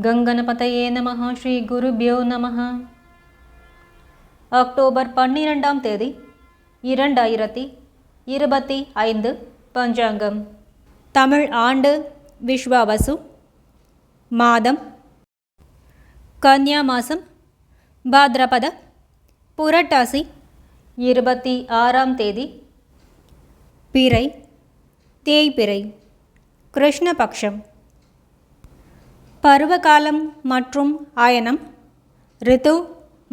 கங்கணபதையே நமः ஸ்ரீ குருபியோ நமः அக்டோபர் பன்னிரெண்டாம் தேதி இரண்டாயிரத்தி இருபத்தி ஐந்து பஞ்சாங்கம். தமிழ் ஆண்டு விஸ்வாவசு மாதம் கன்யா மாதம் பாத்ரபத புரட்டாசி இருபத்தி ஆறாம் தேதி பிறை தேய்பிறை கிருஷ்ணபக்ஷம். பருவகாலம் மற்றும் அயனம் ரித்து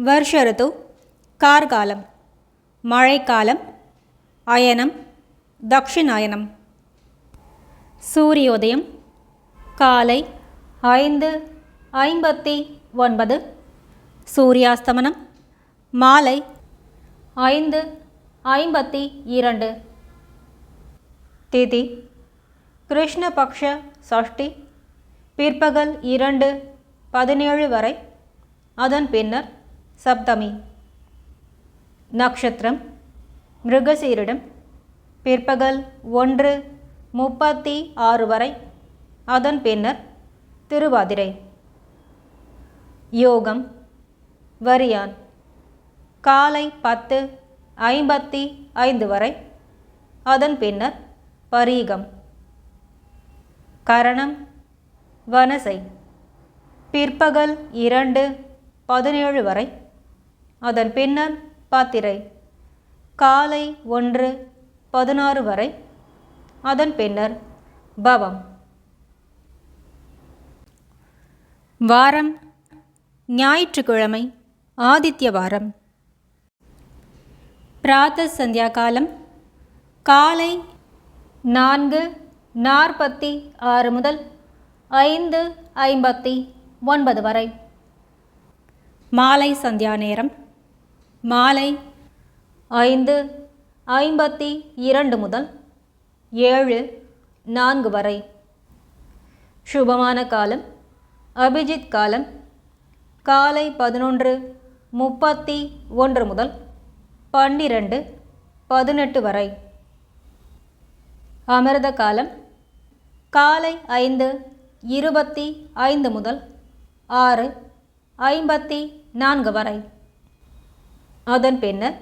வருஷ ரித்து கார்காலம் மழைக்காலம் அயனம் தக்ஷிணாயனம். சூரியோதயம் காலை ஐந்து ஐம்பத்தி ஒன்பது. சூரியாஸ்தமனம் மாலை ஐந்து ஐம்பத்தி இரண்டு. திதி கிருஷ்ணபக்ஷ சஷ்டி பிற்பகல் இரண்டு பதினேழு வரை. அதன் பின்னர் சப்தமி. நட்சத்திரம் மிருகசீரிடம். பிற்பகல் ஒன்று முப்பத்தி ஆறு வரை. அதன் பின்னர் திருவாதிரை. யோகம். வரியான். காலை பத்து ஐம்பத்தி ஐந்து வரை. அதன் பின்னர் பரீகம். கரணம். வனசை. பிற்பகல் இரண்டு பதினேழு வரை. அதன் பின்னர் பாத்திரை. காலை ஒன்று பதினாறு வரை. அதன் பின்னர் பவம். வாரம் ஞாயிற்றுக்கிழமை ஆதித்ய வாரம். பிராத்த சந்தியா காலம் காலை நான்கு நாற்பத்தி ஆறு முதல் ஐந்து ஐம்பத்தி ஒன்பது வரை. மாலை சந்தியா நேரம். மாலை ஐந்து ஐம்பத்தி இரண்டு முதல் ஏழு நான்கு வரை. சுபமான காலம். அபிஜித் காலம். காலை பதினொன்று முப்பத்தி ஒன்று முதல் பன்னிரண்டு பதினெட்டு வரை. அமிர்த காலம். காலை ஐந்து இருபத்தி ஐந்து முதல் ஆறு ஐம்பத்தி நான்கு வரை. அதன் பின்னர்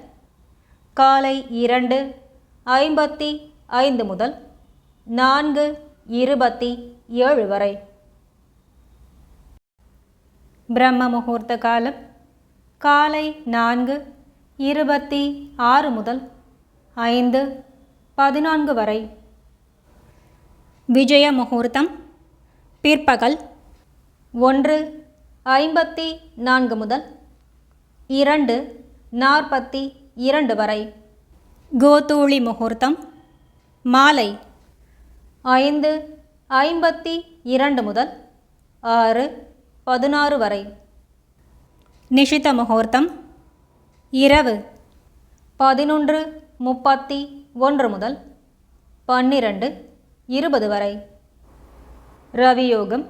காலை இரண்டு ஐம்பத்தி ஐந்து முதல் நான்கு இருபத்தி ஏழு வரை. பிரம்ம முகூர்த்த காலம் காலை நான்கு இருபத்தி ஆறு முதல் ஐந்து பதினான்கு வரை. விஜய முகூர்த்தம் பிற்பகல் ஒன்று ஐம்பத்தி நான்கு முதல் இரண்டு நாற்பத்தி இரண்டு வரை. கோதூளி முகூர்த்தம் மாலை ஐந்து ஐம்பத்தி இரண்டு முதல் ஆறு பதினாறு வரை. நிஷித முகூர்த்தம் இரவு பதினொன்று முப்பத்தி ஒன்று முதல் பன்னிரண்டு இருபது வரை. ரவியோகம்.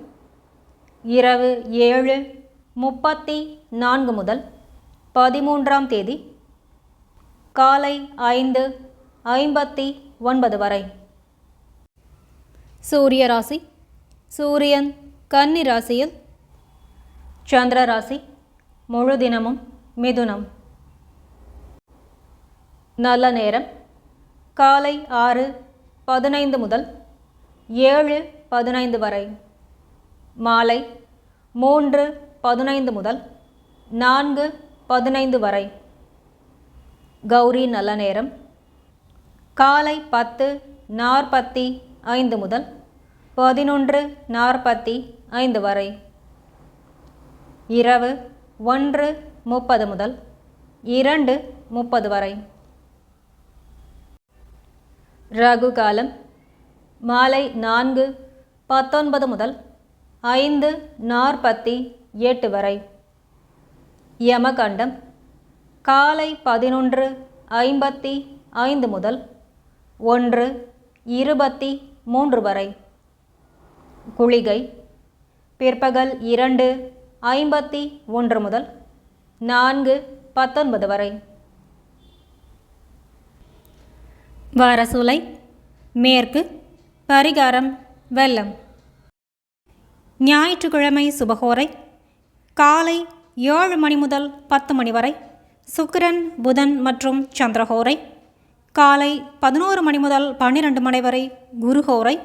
இரவு ஏழு முப்பத்தி நான்கு முதல் பதிமூன்றாம் தேதி காலை ஐந்து ஐம்பத்தி ஒன்பது வரை. சூரிய ராசி. சூரியன் கன்னி ராசியில். சந்திர ராசி முழு தினமும் மிதுனம். நல்ல நேரம். காலை ஆறு பதினைந்து முதல் ஏழு பதினைந்து வரை. மாலை மூன்று பதினைந்து முதல் நான்கு பதினைந்து வரை. கௌரி நல்ல நேரம். காலை பத்து நாற்பத்தி ஐந்து முதல் பதினொன்று நாற்பத்தி ஐந்து வரை. இரவு ஒன்று முப்பது முதல் இரண்டு முப்பது வரை. ரகு காலம் மாலை நான்கு பத்தொன்பது முதல் ஐந்து நாற்பத்தி எட்டு வரை. யமகண்டம் காலை பதினொன்று ஐம்பத்தி ஐந்து முதல் ஒன்று இருபத்தி மூன்று வரை. குளிகை பிற்பகல் இரண்டு ஐம்பத்தி ஒன்று முதல் நான்கு பத்தொன்பது வரை. வரசூலை மேற்கு பரிகாரம் வெல்லம் ஞாயிற்றுக்கிழமை சுபகோரை. காலை ஏழு மணி முதல் பத்து மணி வரை சுக்கிரன் புதன் மற்றும் சந்திரஹோரை காலை பதினோரு மணி முதல் பன்னிரண்டு மணி வரை குருஹோரை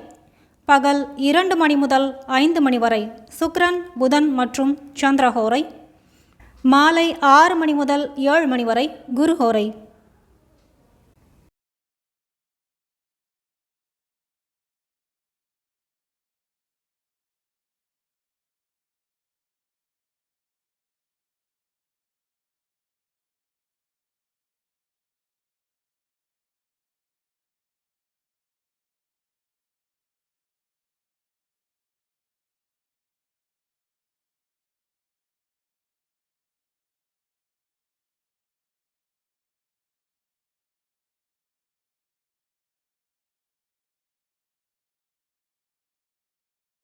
பகல் இரண்டு மணி முதல் ஐந்து மணி வரை சுக்கிரன் புதன் மற்றும் சந்திரஹோரை மாலை ஆறு மணி முதல் ஏழு மணி வரை குருஹோரை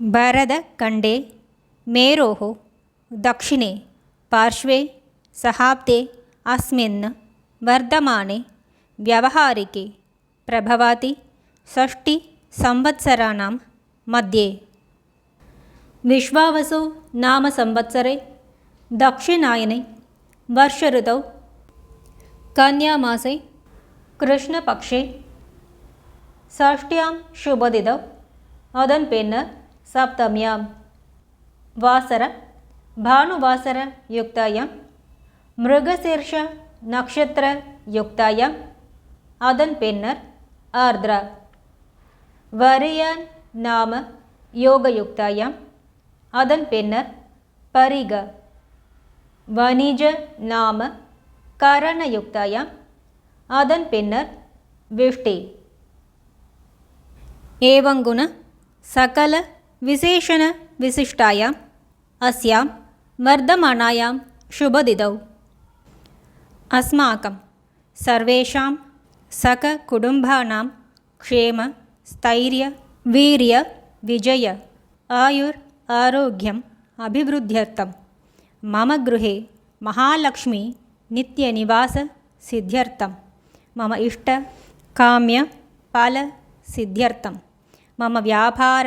ಬರದ ಕಂಡೆ ಮೇರೋः दक्षिणे पार्श्वे सहाब्दे अस्मिन् वर्धमाने व्यवहारिके प्रभवाति षष्टिसंवत्सराणां मध्ये विश्वावसो नाम संवत्सरे दक्षिणायने वर्षऋतौ कन्यामासे कृष्णपक्षे षष्ट्यां शुभदिदौ अदन् पेन्नर् சப்தமியாம். வாசர பானுவாசர யுக்தாயம். மிருகசீர்ஷ நக்ஷத்திர யுக்தாயம். அதன் பின்னர் ஆர்திரா. வரியன் நாம யோக யுக்தாயம் அதன் பின்னர் பரிக. வணிஜ நாம கரண யுக்தாயம் அதன் பின்னர் விஷ்டி. ஏவங்குண சகல विशेषणविशिष्टायाम् अस्यां वर्धमानायां शुभदिदौ। अस्माकं सर्वेषां सककुटुम्बानां क्षेम स्थैर्य वीर्य विजय आयुर् आरोग्यम् अभिवृद्ध्यर्थं मम गृहे महालक्ष्मी नित्यनिवाससिद्ध्यर्थं मम इष्टकाम्यफलसिद्ध्यर्थं मम व्यापार